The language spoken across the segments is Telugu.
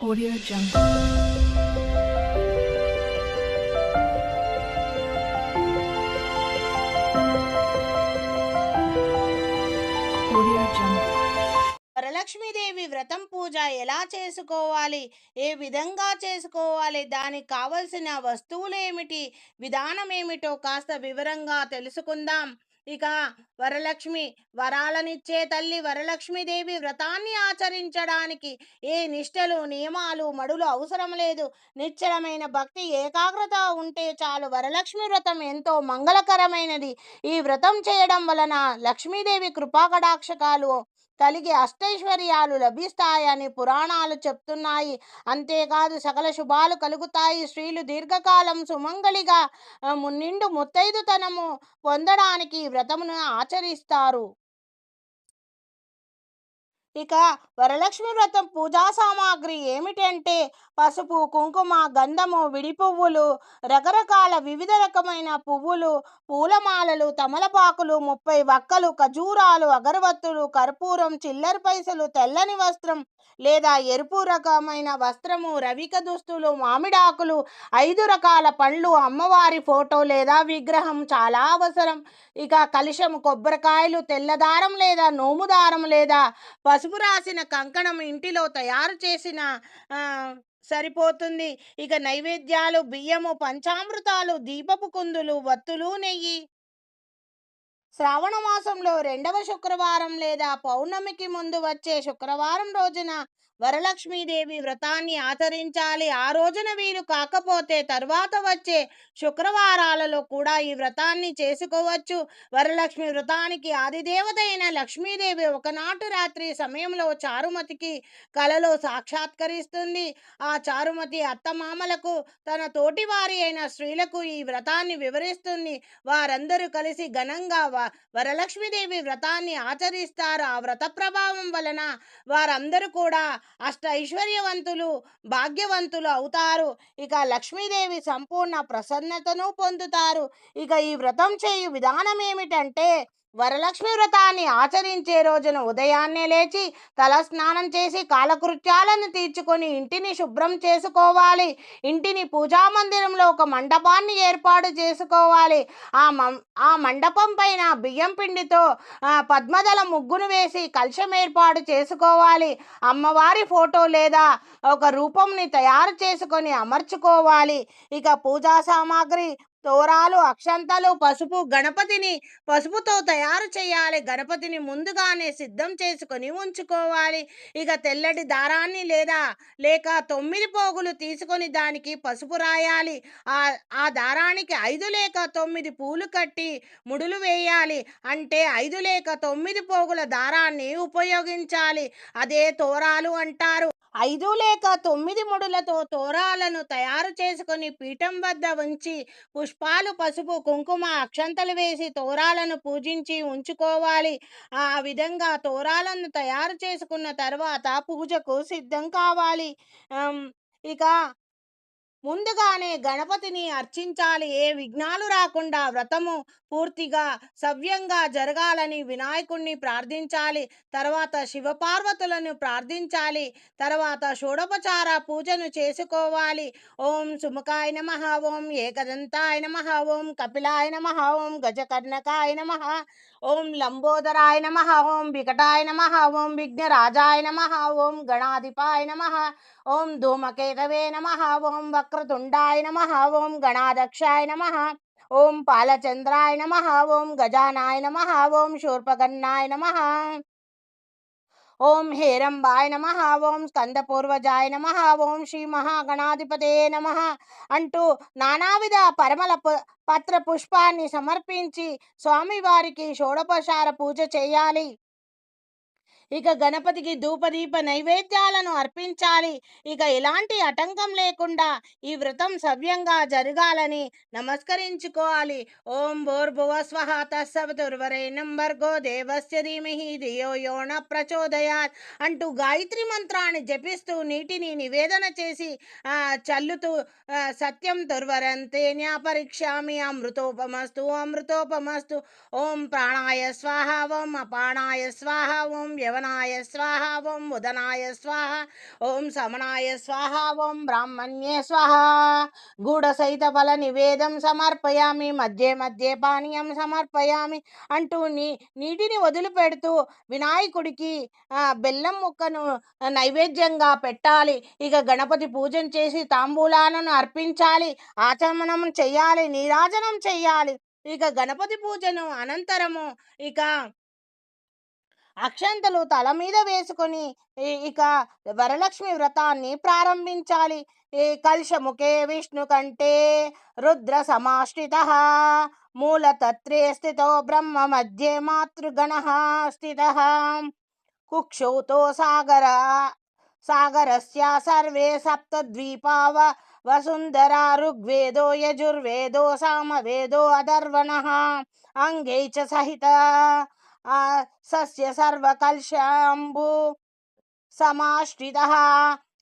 Audio Jungle. Audio Jungle. Varalakshmi Devi వ్రతం పూజ ఎలా చేసుకోవాలి ఏ విధంగా చేసుకోవాలి దానికి కావలసిన వస్తువులు ఏమిటి విధానం ఏమిటో కాస్త వివరంగా తెలుసుకుందాం ఇక వరలక్ష్మి వరాలనిచ్చే తల్లి వరలక్ష్మీదేవి వ్రతాన్ని ఆచరించడానికి ఏ నిష్టలు నియమాలు మడులు అవసరం లేదు. నిశ్చలమైన భక్తి ఏకాగ్రత ఉంటే చాలు వరలక్ష్మి వ్రతం ఎంతో మంగళకరమైనది. ఈ వ్రతం చేయడం వలన లక్ష్మీదేవి కృపాకటాక్షకాలు కలిగి అష్టైశ్వర్యాలు లభిస్తాయని పురాణాలు చెప్తున్నాయి. అంతేకాదు సకల శుభాలు కలుగుతాయి. స్త్రీలు దీర్ఘకాలం సుమంగళిగా నిండు ముత్తైదుతనము పొందడానికి వ్రతమును ఆచరిస్తారు. ఇక వరలక్ష్మి వ్రతం పూజా సామాగ్రి ఏమిటంటే పసుపు కుంకుమ గంధము విడి పువ్వులు రకరకాల వివిధ రకమైన పువ్వులు పూలమాలలు తమలపాకులు ముప్పై వక్కలు ఖజూరాలు అగరవత్తులు కర్పూరం చిల్లర పైసలు తెల్లని వస్త్రం లేదా ఎరుపు రకమైన వస్త్రము రవిక దుస్తులు మామిడాకులు ఐదు రకాల పండ్లు అమ్మవారి ఫోటో లేదా విగ్రహం చాలా అవసరం. ఇక కలుషం కొబ్బరికాయలు తెల్లదారం లేదా నోము దారం లేదా పసుపు రాసిన కంకణం ఇంటిలో తయారు చేసిన సరిపోతుంది. ఇక నైవేద్యాలు బియ్యము పంచామృతాలు దీపపు కుందులు వత్తులు నెయ్యి. శ్రావణ మాసంలో రెండవ శుక్రవారం లేదా పౌర్ణమికి ముందు వచ్చే శుక్రవారం రోజున వరలక్ష్మీదేవి వ్రతాన్ని ఆచరించాలి. ఆ రోజున వీలు కాకపోతే తర్వాత వచ్చే శుక్రవారాలలో కూడా ఈ వ్రతాన్ని చేసుకోవచ్చు. వరలక్ష్మి వ్రతానికి ఆదిదేవత అయిన లక్ష్మీదేవి ఒకనాటి రాత్రి సమయంలో చారుమతికి కలలో సాక్షాత్కరిస్తుంది. ఆ చారుమతి అత్తమామలకు తన తోటివారి అయిన స్త్రీలకు ఈ వ్రతాన్ని వివరిస్తుంది. వారందరూ కలిసి ఘనంగా వరలక్ష్మీదేవి వ్రతాన్ని ఆచరిస్తారు. ఆ వ్రత ప్రభావం వలన వారందరూ కూడా అష్ట ఐశ్వర్యవంతులు భాగ్యవంతులు అవుతారు. ఇక లక్ష్మీదేవి సంపూర్ణ ప్రసన్నతను పొందుతారు. ఇక ఈ వ్రతం చేయు విధానం ఏమిటంటే వరలక్ష్మి వ్రతాన్ని ఆచరించే రోజున ఉదయాన్నే లేచి తల స్నానం చేసి కాలకృత్యాలను తీర్చుకొని ఇంటిని శుభ్రం చేసుకోవాలి. ఇంటిని పూజా మందిరంలో ఒక మండపాన్ని ఏర్పాటు చేసుకోవాలి. ఆ మం ఆ మండపం పైన బియ్యం పిండితో పద్మదల పద్మదళ ముగ్గును వేసి కలశం ఏర్పాటు చేసుకోవాలి. అమ్మవారి ఫోటో లేదా ఒక రూపంని తయారు చేసుకొని అమర్చుకోవాలి. ఇక పూజా సామాగ్రి తోరాలు అక్షంతలు పసుపు గణపతిని పసుపుతో తయారు చేయాలి. గణపతిని ముందుగానే సిద్ధం చేసుకొని ఉంచుకోవాలి. ఇక తెల్లటి దారాన్ని లేదా లేక తొమ్మిది పోగులు తీసుకొని దానికి పసుపు రాయాలి. ఆ ఆ దారానికి ఐదు లేక తొమ్మిది పూలు కట్టి ముడులు వేయాలి. అంటే ఐదు లేక తొమ్మిది పోగుల దారాన్ని ఉపయోగించాలి. అదే తోరాలు అంటారు. ఐదు లేక తొమ్మిది ముడులతో తోరాలను తయారు చేసుకుని పీఠం వద్ద ఉంచి పుష్పాలు పసుపు కుంకుమ అక్షంతలు వేసి తోరాలను పూజించి ఉంచుకోవాలి. ఆ విధంగా తోరాలను తయారు చేసుకున్న తర్వాత పూజకు సిద్ధం కావాలి. ఇక ముందుగానే గణపతిని అర్చించాలి. ఏ విఘ్నాలు రాకుండా వ్రతము పూర్తిగా సవ్యంగా జరగాలని వినాయకుణ్ణి ప్రార్థించాలి. తర్వాత శివపార్వతులను ప్రార్థించాలి. తర్వాత షోడోపచార పూజను చేసుకోవాలి. ఓం సుముఖాయ నమ. ఓం ఏకదంతాయ నమ. ఓం కపిలాయ నమ. ఓం గజకర్ణకాయ నమ. ఓం లంబోదరాయ నమ ఓం వికటాయ నమ ఓం విఘ్నరాజాయ నమ ఓం గణాధిపాయ నమ ఓం ధూమకేతవే నమ ఓం వక్రతుండాయ నమ ఓం గణాదక్షాయ నమ ఓం పాలచంద్రాయ నమ ఓం గజానాయ నమ ఓం శూర్పగన్నాయ నమ. ఓం హేరంబాయ నమ ఓం స్కందపూర్వజాయ నమ ఓం శ్రీ మహాగణాధిపతే నమ అంటూ నానావిధ పరమల పత్ర పుష్పాన్ని సమర్పించి స్వామివారికి షోడపసార పూజ చేయాలి. ఇక గణపతికి ధూపదీప నైవేద్యాలను అర్పించాలి. ఇక ఎలాంటి ఆటంకం లేకుండా ఈ వ్రతం సవ్యంగా జరగాలని నమస్కరించుకోవాలి. ఓం భూర్భువ స్వహ తస్సవతుర్వరేణం భర్గో దేవస్య ధీమహి ధియో యోణ ప్రచోదయాత్ అంటూ గాయత్రి మంత్రాన్ని జపిస్తూ నీటిని నివేదన చేసి చల్లుతూ సత్యం దుర్వరంతే న్యాపరిక్ష్యామి అమృతోపమస్తు అమృతోపమస్తు. ఓం ప్రాణాయ స్వాహ ఓం అపాణాయ స్వాహ ఓం వ్యవ శ్రవణాయ స్వాహ ఓం ఉదనాయ స్వాహ ఓం సమనాయ స్వాహ ఓం బ్రాహ్మణ్యే స్వాహ. గూఢసహిత ఫల నివేదం సమర్పయామి మధ్య మధ్య పానీయం సమర్పయామి అంటూ నీ నీటిని వదిలిపెడుతూ వినాయకుడికి బెల్లం ముక్కను నైవేద్యంగా పెట్టాలి. ఇక గణపతి పూజన చేసి తాంబూలాలను అర్పించాలి. ఆచమనం చెయ్యాలి నీరాజనం చెయ్యాలి. ఇక గణపతి పూజను అనంతరము ఇక అక్షంతలు తల మీద వేసుకొని ఇక వరలక్ష్మి వ్రతాన్ని ప్రారంభించాలి. ఈ విష్ణు కంటే రుద్ర సమాశ్రిత. మూలతత్రే స్థితో బ్రహ్మ మధ్యే మాతృగణ స్థిత. కుక్షౌతో సాగర సాగరస్య సర్వే సప్తద్వీపావ వసుంధరా ఋగ్వేదో యజుర్వేదో సామవేదో అధర్వణ. అంగై చ సహిత. సస్య సర్వకల్శాంబు సమాశ్రితः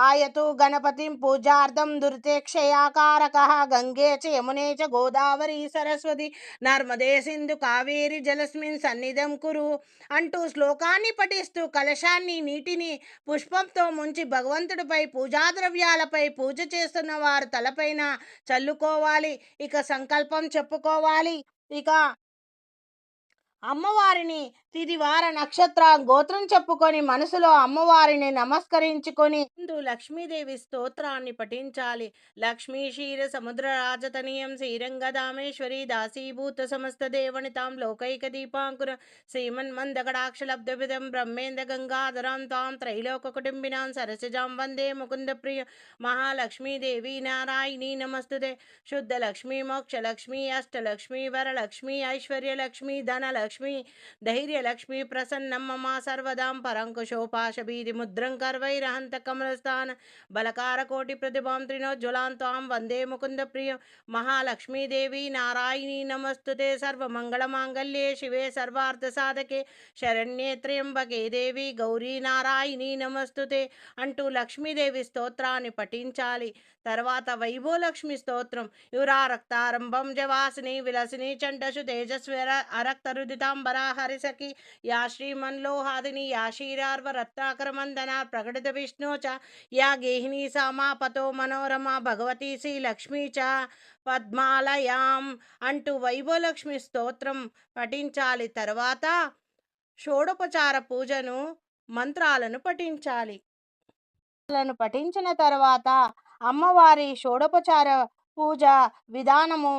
ఆయతు గణపతిం పూజార్థం దురితేక్షయాకారక గంగే చ యమునే చ గోదావరి సరస్వతి నర్మదే సింధు కావేరి జలస్మిన్ సన్నిధం కురు అంటూ శ్లోకాన్ని పఠిస్తూ కలశాన్ని నీటిని పుష్పంతో ముంచి భగవంతుడిపై పూజా ద్రవ్యాలపై పూజ చేస్తున్న వారు తలపైన చల్లుకోవాలి. ఇక సంకల్పం చెప్పుకోవాలి. ఇక అమ్మవారిని తిదివార నక్షత్ర గోత్రం చెప్పుకొని మనసులో అమ్మవారిని నమస్కరించుకొని ముందు లక్ష్మీదేవి స్తోత్రాన్ని పఠించాలి. లక్ష్మీ క్షీర సముద్ర రాజతనీయం శ్రీరంగదామేశ్వరి దాసీభూత సమస్త దేవనితాం లోకైక దీపాంకుర శ్రీమన్ మందకడాక్షలబ్ధవిదం బ్రహ్మేంద్ర గంగాధరాం తాం త్రైలోక కుటుంబినాం సరసజాం వందే ముకుంద ప్రియ మహాలక్ష్మీదేవి నారాయణి నమస్తుదే శుద్ధ లక్ష్మీ మోక్ష లక్ష్మీ అష్టలక్ష్మీ వరలక్ష్మీ ఐశ్వర్యలక్ష్మీ ధనలక్ష్మీ లక్ష్మీ ప్రసన్నం మమ సర్వదాం పరంకుశోపాశబీది ముద్రం కర్వైరహంత కమలస్థాన బలకారకోటి ప్రతిభాం త్రినోజ్వలాంతాం వందే ముకుంద ప్రియం మహాలక్ష్మీదేవి నారాయణీ నమస్తుతే సర్వమంగళమాంగళ్యే శివే సర్వార్థ సాధకే శరణ్యే త్ర్యంబకే దేవి గౌరీ నారాయణీ నమస్తుతే అంటూ లక్ష్మీదేవి స్తోత్రాన్ని పఠించాలి తర్వాత వైభోలక్ష్మి స్తోత్రం యురా రక్తారంభం జవాసిని విలసిని చండసు తేజస్వర అరక్తరుదితాంబరా హరిసఖి యా శ్రీమన్లోహాదిని యా క్షీరార్వ రత్నాకరమందన ప్రకటిత విష్ణు చ యా గేహిని సామాపతో మనోరమ భగవతీ శ్రీ లక్ష్మీ చ పద్మాలయాం అంటూ వైభవలక్ష్మి స్తోత్రం పఠించాలి. తర్వాత షోడోపచార పూజను మంత్రాలను పఠించాలి. పఠించిన తర్వాత అమ్మవారి షోడోపచార పూజ విధానము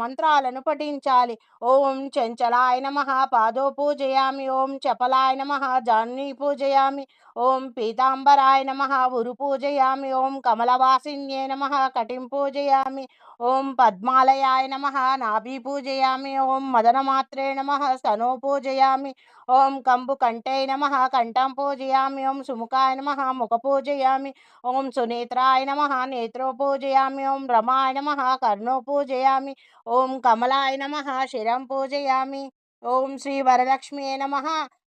మంత్రాలను పఠించాలి. ఓం చెంచలాయ నమ పాదో పూజయామి. ఓం చపలాయ నమ జాన్ని పూజయామి. ఓం పీతాంబరాయ నమ ఉరు పూజయామి. ఓం కమలవాసిన్యే నమ కటిం పూజయామి. ఓం పద్మాలయాయ నమ నాభి పూజయామి. ఓం మదనమాత్రే నమ స్తనో పూజయామి. ఓం కంబు కంఠే నమ కంఠం పూజయామి ఓం సుముఖాయ నమ ముఖ పూజయామి ఓం సునేత్రాయ నమ నేత్రో పూజయామి ఓం రమాయ నమ కర్ణో పూజయామి ఓం కమలాయ నమ శిరం పూజయామి ఓం శ్రీ వరలక్ష్మీ నమ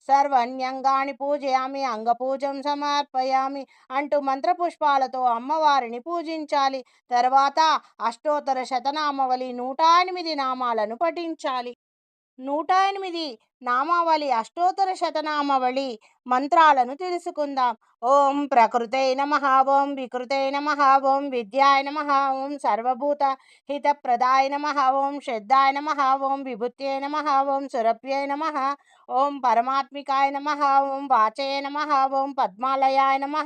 సర్వన్యంగాని పూజయామి అంగపూజం సమర్పయామి అంటూ మంత్రపుష్పాలతో అమ్మవారిని పూజించాలి. తర్వాత అష్టోత్తర శతనామవలి నూట ఎనిమిది నామాలను పఠించాలి. నూట ఎనిమిది నామావళి అష్టోత్తర శతనామావళి మంత్రాలను తెలుసుకుందాం ఓం ప్రకృతై నమ ఓం వికృతై నమ ఓం విద్యాయ నమ ఓం సర్వభూత హితప్రదాయ నమ ఓం శ్రద్ధాయ నమ ఓం విభుత్యై నమ ఓం సురభ్యై నమ ఓం పరమాత్మికాయ నమ ఓం వాచయ నమ ఓం పద్మాలయాయ నమ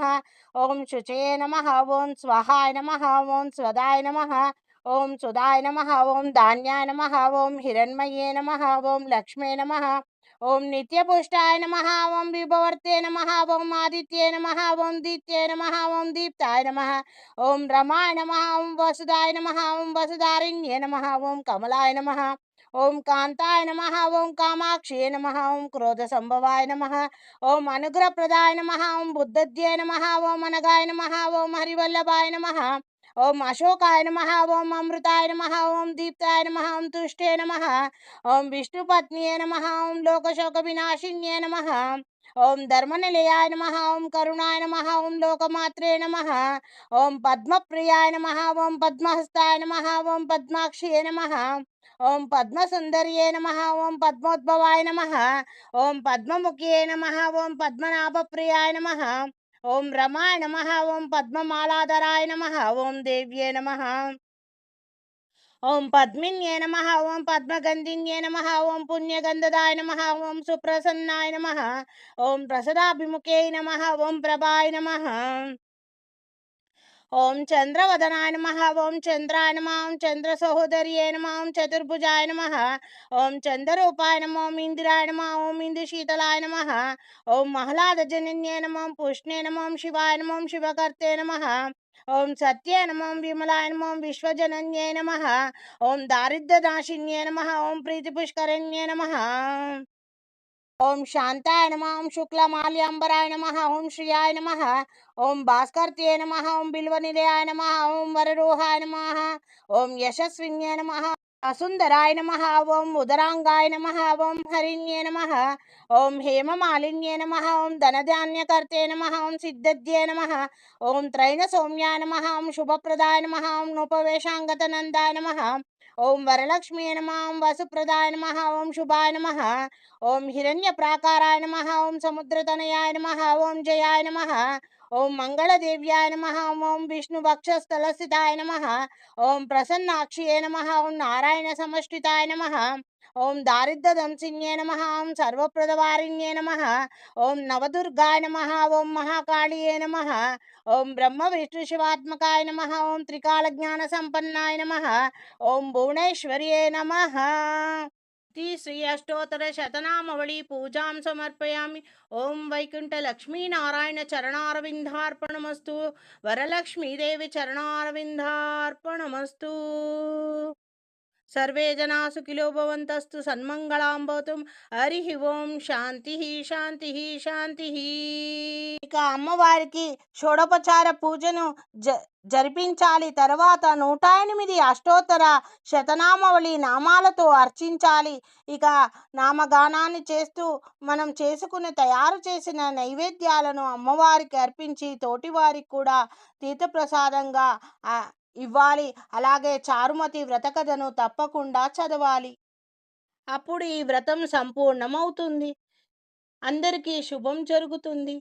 ఓం శుచయ నమ ఓం స్వహాయ నమ ఓం స్వదాయ నమ ఓం సుధాయ నమ ఓం ధాన్యాయ నమ ఓం హిరణ్మయే నమ ఓం లక్ష్మే నమ ఓం నిత్యపుష్టాయ నమ ఓం విభవర్తే నమ ఓం ఆదిత్యే నమ ఓం దీత్యే నమ ఓం దీప్తాయ నమ ఓం రమాయ నమ ఓం వసుదాయ నమ ఓం వసుధారిణ్యే నమ ఓం కమలాయ నమ ఓం కాంతాయ నమ ఓం కామాక్షే నమ ఓం క్రోధ సంభవాయ నమ ఓం అనుగ్రహప్రదాయ నమ ఓం బుద్ధద్యే నమ ఓం అనగాయ నమ ఓం హరివల్లభాయ నమ ఓం అశోకాయ నమ ఓం అమృతాయ నమ ఓం దీప్తాయ నమ ఓం తుష్టే నమ ఓం విష్ణుపత్నియే నమ ఓం లోకశోక వినాశిన్యే నమ ఓం ధర్మనిలయాయ నమ ఓం కరుణాయ నమ ఓం లోకమాత్రే నమ ఓం పద్మప్రియాయ నమ ఓం పద్మహస్తాయ నమ ఓం పద్మాక్షియే నమ ఓం పద్మసుందర్యే నమ ఓం పద్మోద్భవాయ నమ ఓం పద్మముఖ్యే నమ ఓం పద్మనాభప్రియాయ నమ ఓం రమాయ నమ ఓం పద్మమాలాధరాయ నమ ఓం దేవ్యే నమ. ఓం పద్మిన్యే నమ ఓం పద్మగంధిన్యే నమ ఓం పుణ్యగంధదాయ నమ ఓం సుప్రసన్నాయ నమ. ఓం ప్రసదాభిముఖే నమ ఓం ప్రభాయ నమ. ఓం చంద్రవదనాయ నమ ఓం చంద్రాయ నమ ఓం చంద్ర సహోదర్యే నమ ఓం చతుర్భుజాయ నమ ఓం చంద్రరూపాయ నమ ఓం ఇందిరాయ నమ ఓం ఇందు శీతలాయ నమ ఓం మహ్లాద జనన్యే నమ ఓం పుష్ణే నమ ఓం శివాయ నమ ఓం శివకర్తే నమ ఓం సత్యే నమ విమలాయ నమ విశ్వజనన్యే నమ ఓం దారిద్ర్యనాశిన్యే నమ ఓం ప్రీతిపుష్కరణ్యే నమ ఓం శాంతాయ నమ ఓం శుక్లమాల్యాంబరాయ నమ ఓం శ్రియాయ నమ ఓం భాస్కర్తే నమ ఓం బిల్వనిలయాయ నమ ఓం వరరోహాయ నమ ఓం యశస్విన్యే నమ అసుందరాయ నమ ఓం ఉదరాంగాయ నమ ఓం హరిణ్యే నమ ఓం హేమమాలిన్యే నమ ఓం ధనధాన్యకర్తే నమ ఓం సిద్ధద్యే నమ ఓం త్రైణ సౌమ్యాయ నమ ఓం శుభప్రదాయ నమ ఓం నోపవేశాంగతనందాయ నమ ఓం వరలక్ష్మీ నమ ఓం వసుప్రదాయ నమ ఓం శుభాయ నమ ఓం హిరణ్య ప్రాకారాయ నమ ఓం సముద్రతనయాయ నమ ఓం జయాయ నమ ఓం మంగళదేవ్యాయ నమ ఓం విష్ణు వక్షస్థలస్థితాయ నమ ఓం ప్రసన్నాక్షియే నమ ఓం నారాయణ సమష్టితాయ నమ ఓం దారిద్ర్యదంసిన్యే నమ ఓం సర్వప్రదవారిణ్యే నమ ఓం నవదుర్గాయ నమ ఓం మహాకాళియే నమ ఓం బ్రహ్మ విష్ణు శివాత్మకాయ నమ ఓం త్రికాల జ్ఞాన సంపన్నాయ నమ ఓం భువనేశ్వర్యే నమ. శ్రీ శ్రీ అష్టోత్తర శతనామవళి పూజాం సమర్పయామి. ఓం వైకుంఠ లక్ష్మీనారాయణ చరణారవిందార్పణమస్తు. వరలక్ష్మీదేవి చరణారవిందార్పణమస్తు. సర్వే జనా సుఖిలో భవంతస్తు సన్మంగళాం హరి ఓం శాంతి శాంతి శాంతి. ఇక అమ్మవారికి షోడోపచార పూజను జ జరిపించాలి. తర్వాత నూట ఎనిమిది అష్టోత్తర శతనామవళి నామాలతో అర్చించాలి. ఇక నామగానాన్ని చేస్తూ మనం చేసుకుని తయారు చేసిన నైవేద్యాలను అమ్మవారికి అర్పించి తోటివారికి కూడా తీర్థప్రసాదంగా ఇవ్వాలి. అలాగే చారుమతి వ్రత కథను తప్పకుండా చదవాలి. అప్పుడు ఈ వ్రతం సంపూర్ణమవుతుంది. అందరికీ శుభం జరుగుతుంది.